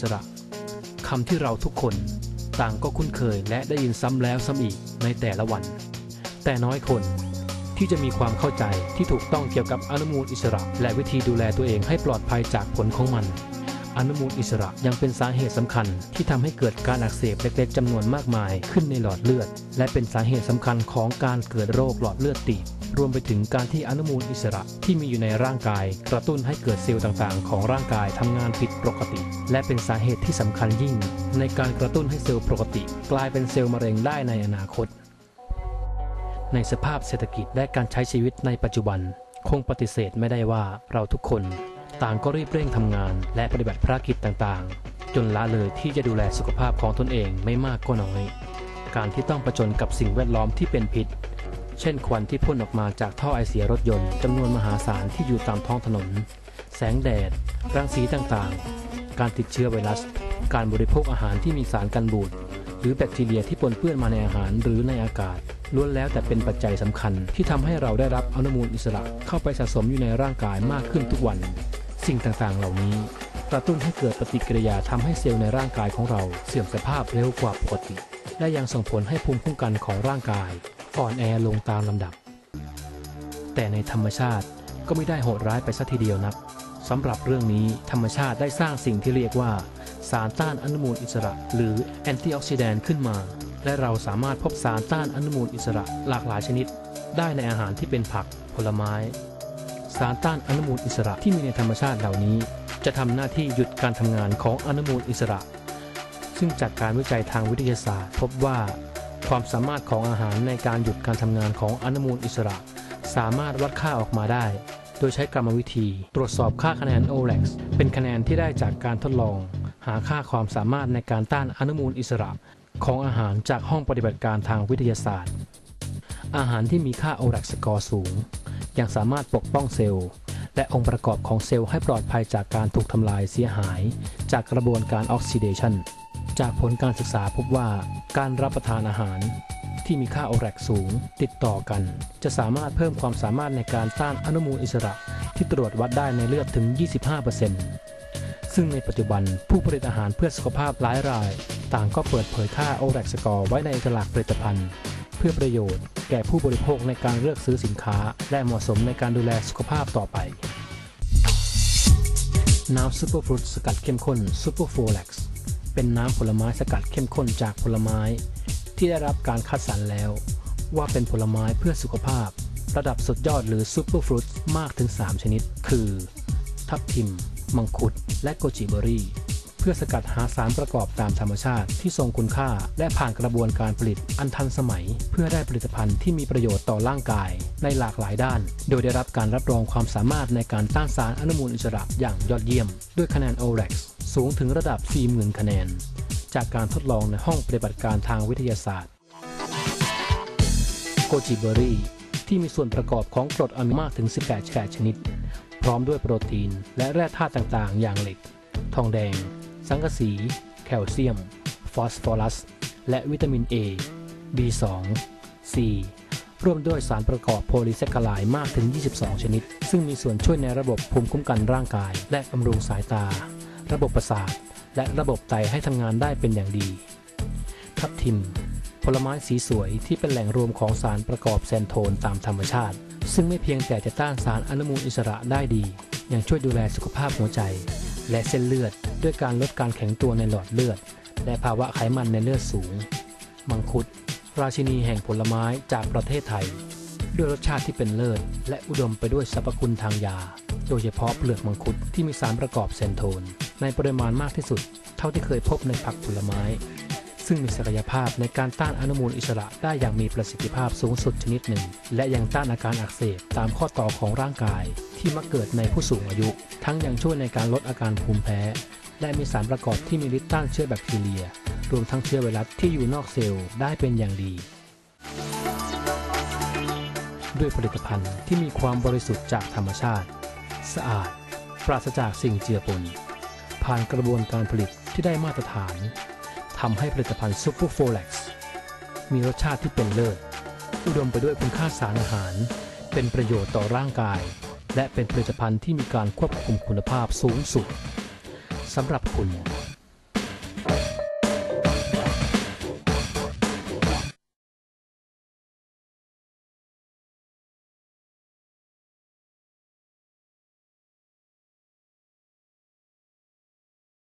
สระคำที่เราทุกคนต่างก็คุ้นเคยและได้ยินซ้ำแล้วซ้ำอีกในแต่ละวัน แต่น้อยคนที่จะมีความเข้าใจที่ถูกต้องเกี่ยวกับอนุมูลอิสระ และวิธีดูแลตัวเองให้ปลอดภัยจากผลของมัน อนุมูลอิสระยังเป็นสาเหตุสำคัญที่ทำให้เกิดการอักเสบเล็กๆจำนวนมากมายขึ้นในหลอดเลือด และเป็นสาเหตุสำคัญของการเกิดโรคหลอดเลือดตีบ รวมไปถึงการที่อนุมูลอิสระที่มีอยู่ในร่างกาย กระตุ้นให้เกิดเซลล์ต่างๆ ของร่างกายทำงานผิดปกติ และเป็นสาเหตุที่สำคัญยิ่ง ในการกระตุ้นให้เซลล์ปกติ กลายเป็นเซลล์มะเร็งได้ในอนาคต ในสภาพเศรษฐกิจและการใช้ชีวิตในปัจจุบัน คงปฏิเสธไม่ได้ว่าเราทุกคน ต่างก็รีบเร่งทำงาน และปฏิบัติภารกิจต่างๆ จนละเลยที่จะดูแลสุขภาพของตนเองไม่มากก็น้อย การที่ต้องประจนกับสิ่งแวดล้อมที่เป็นพิษ เช่นควันที่พ่นออกมาจากท่อไอเสียรถยนต์จำนวนมหาศาลที่อยู่ตามท้องถนน แสงแดด รังสีต่างๆ การติดเชื้อไวรัส การบริโภคอาหารที่มีสารกันบูด หรือแบคทีเรียที่ปนเปื้อนมาในอาหารหรือในอากาศล้วนแล้วแต่เป็นปัจจัยสำคัญที่ทำให้เราได้รับอนุมูลอิสระเข้าไปสะสมอยู่ในร่างกายมากขึ้นทุกวัน สิ่งต่างๆ เหล่านี้กระตุ้นให้เกิดปฏิกิริยาทำให้เซลล์ในร่างกายของเราเสื่อมสภาพเร็วกว่าปกติ และยังส่งผลให้ภูมิคุ้มกันของร่างกาย อ่อนแอลงตามลำดับ แต่ในธรรมชาติก็ไม่ได้โหดร้ายไปสัทีเดียวนักสำหรับเรื่องนี้ธรรมชาติได้สร้างสิ่งที่เรียกว่า สารต้านอนุมูลอิสระ หรือแอนตี้ออกซิแดนต์ขึ้นมา และเราสามารถพบสารต้านอนุมูลอิสระหลากหลายชนิด ได้ในอาหารที่เป็นผักผลไม้ สารต้านอนุมูลอิสระที่มีในธรรมชาติเหล่านี้ จะทำหน้าที่หยุดการทำงานของอนุมูลอิสระ ซึ่งจากการวิจัยทางวิทยาศาสตร์ พบว่า ความสามารถของอาหารในการหยุดการทำงานของอนุมูลอิสระ สามารถวัดค่าออกมาได้ โดยใช้กรรมวิธี ตรวจสอบค่าคะแนน ORAX เป็นคะแนนที่ได้จากการทดลอง หาค่าความสามารถในการต้านอนุมูลอิสระ ของอาหารจากห้องปฏิบัติการทางวิทยาศาสตร์ อาหารที่มีค่า ORAX สกอร์สูง ยังสามารถปกป้องเซลล์ และองค์ประกอบของเซลล์ให้ปลอดภัยจากการถูกทำลายเสียหาย จากกระบวนการออกซิเดชัน จากผลการศึกษาพบว่าการรับประทานอาหารที่มีค่าโอแรกสูงติดต่อกัน จะสามารถเพิ่มความสามารถในการต้านอนุมูลอิสระที่ตรวจวัดได้ในเลือดถึง 25%ซึ่งในปัจจุบันผู้ผลิตอาหารเพื่อสุขภาพหลายราย ต่างก็เปิดเผยค่าโอแรกสกอร์ไว้ในฉลากผลิตภัณฑ์ เพื่อประโยชน์แก่ผู้บริโภคในการเลือกซื้อสินค้า และเหมาะสมในการดูแลสุขภาพต่อไปน้ำซูเปอร์ฟรุตสกัดเข้มข้นซูเปอร์โฟเล็กซ์ เป็นน้ำผลไม้สกัดเข้มข้นจากผลไม้ ที่ได้รับการคัดสรรแล้ว ว่าเป็นผลไม้เพื่อสุขภาพ ระดับสุดยอดหรือซูเปอร์ฟรุตมากถึง 3 ชนิด คือ ทับทิม มังคุด และโกจิเบอรี่ เพื่อสกัดหาสารประกอบตามธรรมชาติที่ทรงคุณค่า และผ่านกระบวนการผลิตอันทันสมัย เพื่อได้ผลิตภัณฑ์ที่มีประโยชน์ต่อร่างกายในหลากหลายด้าน โดยได้รับการรับรองความสามารถในการต้านสารอนุมูลอิสระอย่างยอดเยี่ยม ด้วยคะแนน ORAX สูงถึงระดับ 40,000 คะแนน จากการทดลองในห้องปฏิบัติการทางวิทยาศาสตร์โกจิเบอรี่ที่มีส่วนประกอบของกรดอะมิโนมากถึง 18 ชนิด พร้อมด้วยโปรตีน และแร่ธาตุต่างๆ อย่างเหล็ก ทองแดง สังกะสี แคลเซียม ฟอสฟอรัส และวิตามิน A B2 C ร่วมด้วยสารประกอบโพลีแซคคาไลมากถึง 22 ชนิด ซึ่งมีส่วนช่วยในระบบภูมิคุ้มกันร่างกาย และบำรุงสายตา ระบบประสาท และระบบไตให้ทำงานได้เป็นอย่างดี ทับทิม ผลไม้สีสวยที่เป็นแหล่งรวมของสารประกอบแซนโทนตามธรรมชาติ ซึ่งไม่เพียงแต่จะต้านสารอนุมูลอิสระได้ดี ยังช่วยดูแลสุขภาพหัวใจ และเส้นเลือด ด้วยการลดการแข็งตัวในหลอดเลือด และภาวะไขมันในเลือดสูง มังคุด ราชินีแห่งผลไม้จากประเทศไทย ด้วยรสชาติที่เป็นเลิศ และอุดมไปด้วยสรรพคุณทางยา โดยเฉพาะเปลือกมังคุดที่มีสารประกอบเซนโทน ในปริมาณมากที่สุด เท่าที่เคยพบในผักผลไม้ ซึ่งมีศักยภาพในการต้านอนุมูลอิสระได้อย่างมีประสิทธิภาพสูงสุดชนิดหนึ่ง และยังต้านอาการอักเสบตามข้อต่อของร่างกาย ที่มักเกิดในผู้สูงอายุ ทั้งยังช่วยในการลดอาการภูมิแพ้ และมีสารประกอบที่มีฤทธิ์ต้านเชื้อแบคทีเรีย รวมทั้งเชื้อไวรัสที่อยู่นอกเซลล์ได้เป็นอย่างดีด้วยผลิตภัณฑ์ที่มีความบริสุทธิ์จากธรรมชาติ สะอาด ปราศจากสิ่งเจือปน ผ่านกระบวนการผลิตที่ได้มาตรฐานทำให้ผลิตภัณฑ์ซูเปอร์โฟเล็กซ์มีรสชาติที่เป็นเลิศ อุดมไปด้วยคุณค่าสารอาหาร เป็นประโยชน์ต่อร่างกาย และเป็นผลิตภัณฑ์ที่มีการควบคุมคุณภาพสูงสุดสำหรับคุณ